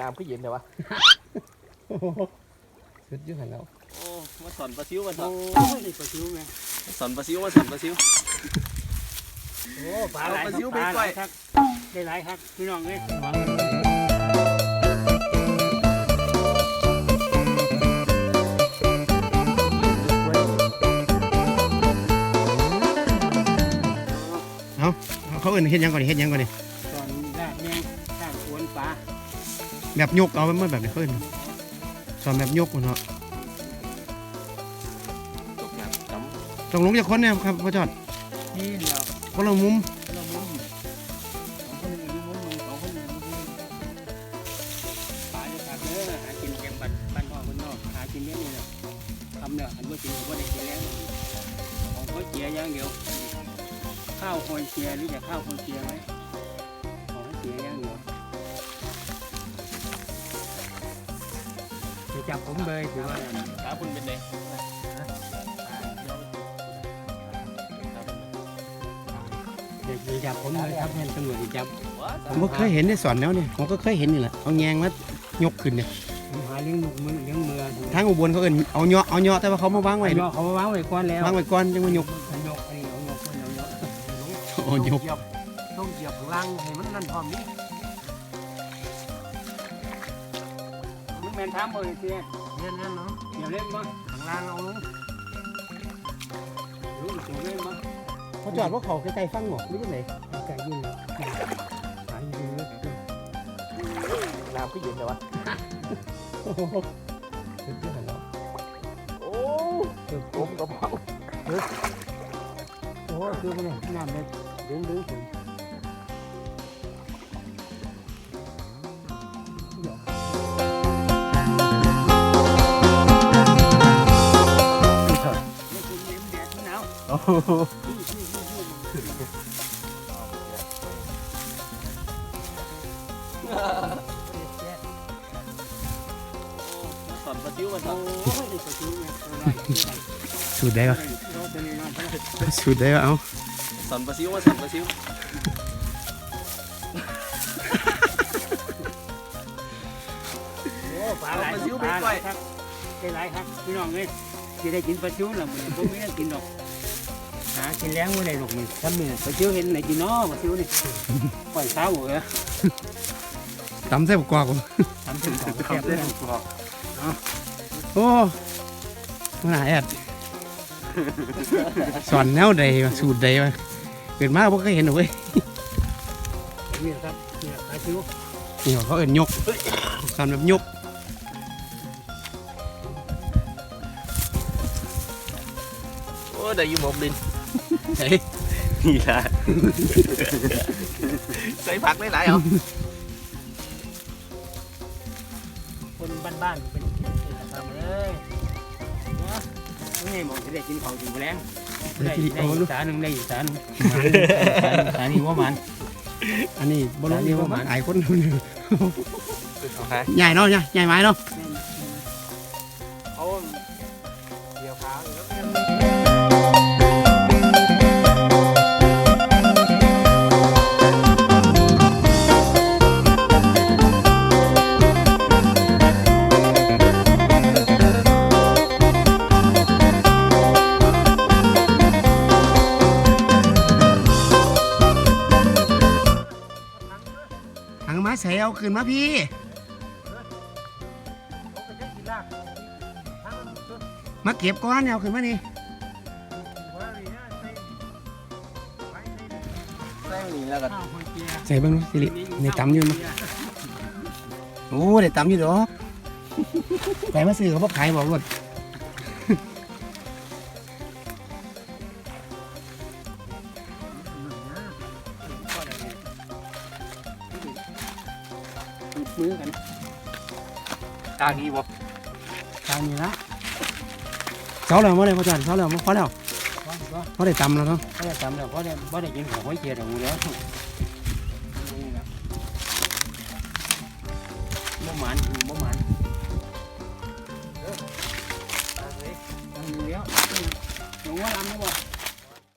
น้ำก็เย็นเลยวะสุดอยุ่หันแล้วโอ้มาสอนปลาซิวมาสโอ้อนยนี่ปลาซิวแม่สอนปลาซิวมาสอนปลาซิวโอ้ปลาหลายเอาปลาซิวปลาไปหปล่ลาอยยครับได้หลายครับพี่น้องเอ้ยเขาเอื่นเฮ็ดหยังก่อนดิเฮ็ดหยังก่อนดิตอนแรกเนี่ยสร้างสวนปลา แบบยกเอาไว้เมื่อแบบนี้เขาเอื่นสอนแบบยกเนาะตกน้ำจำต้องลงจากคนเนี่ยครับพ่อจอดนี่เดียวคนละมุมเรามุมสองคนหนึ่งอยู่มุมหนึ่งสองคนหนึ่งอยู่มุมหนึ่งปลาเนี่ยครับเด้อหากินแกงบัดบ้านนอกบ้านนอกหากินเนี้ยนี่แหละทำเนี่ยอันว่ากินผมว่าได้กินแล้วของเขาเจียอย่างเดียวข้าวโคนเจียหรือจะข้าวโคนเจียไหมของเขาเจียอย่างเดียว จะจับผมเลยถือว่าขาคุณเป็นไงเด็กจับผมเลยครับเพื่อนตำรวจจับผมก็เคยเห็นในสอนแล้วเนี่ยผมก็เคยเห็นนี่แหละเอาแยงมายกขึ้นเนี่ยผมหาเลี้ยงลูกมือเลี้ยงเมือทางอุบลเขาเอื่นเอาเนาะเอาเนาะแต่ว่าเขามาวางไว้ไอ้เนาะเขาวางไว้ก่อนแล้ววางไว้ก่อนจังมายกเอายกอันนี้เอายกเอายกโอ้ยกต้องเหยียบข้างล่างให้มันนั่นพร้อมนี้ แมนถามบ่เสียเนี่ยเนี่ยเนาะอย่าเล่นบ่ข้างล่างเอาลงรู้สูงเล่นบ่พ่อจอดว่าเขาใกล้ๆฟังหมอกหรือยังไงไก่ยิงไก่ยิงเลยน้ำก็เย็นเลยวะสุดอยุ่หันแล้วโอ้ผมกระเพราโอ้คือมันเนี่ยน้ำเลยดึงดึงถึง สอนปลาซิวมาสอโอ้นยนี่ปลาซิวแม่ตัวน้อยสูดได้ปะตัวนี้น้อยสูดได้ปะเอาสอนปลาซิวมาสอนปลาซิวโอ้ปลาหลายปลาหลายครับได้หลายครับพี่น้องเอ้ยสิได้กินปลาซิวแล้วมื้อนี้บ่มีได้กินดอก หากินแล้งบ่ได้ดอกนี่ถ้ามีปลาซิวเห็นไหนกินเนาะปลาซิวนี่ปล่อยเช้าเหรอตำใส่บกกวากทำถึงของแซ่บเลยโอ้มันหาแอดสอนแนวใดวะสูตรใดวะเกิดมาบ่เคยเห็นหรอกเว้ยนี่ครับนี่ปลาซิวนี่เขาเอิ้นยกสอนแบบยกโอ้ได้อยู่หมกดิน เฮ้ยนี่ละใส่ผักหลายๆเอาคนบ้านๆเป็นเกษตรกรรมเลยนะนี่หมองจะได้กินของกินแรงได้ได้อีกสาหนึ่งได้อีกสาหนึ่งสานี่ว่ามันอันนี้บ่รู้อันนี้ว่าว่ามัมันนหลายคนโอเคใหญ่เนาะใหญ่ใหญ่ไม้เนาะ ใส่เอาขึ้นมาพี่มาเก็บก้อนเอาขึ้นมานี่ใส่นี่แล้วก็ข้าวคนเกียร์ใส่เบิ่งดูสิริในตำอยู่มั้ยโอ้ได้ตำอยู่ดอกไปมาซื้อเขาบ่ขายบอกรถ มือกันตาดีบ่ทางนี้ละเสาแล้วบ่ได้พ่อจันเสาแล้วบ่พอแล้วก็ก็พอได้ตำแล้วเนาะก็ได้ทำแล้วก็ได้ก็ได้กินของหอยเกียร์ของแล้วบ่หมันบ่หมันเออเอาเลยเอาอยู่แล้วหนูว่าลำนะบ่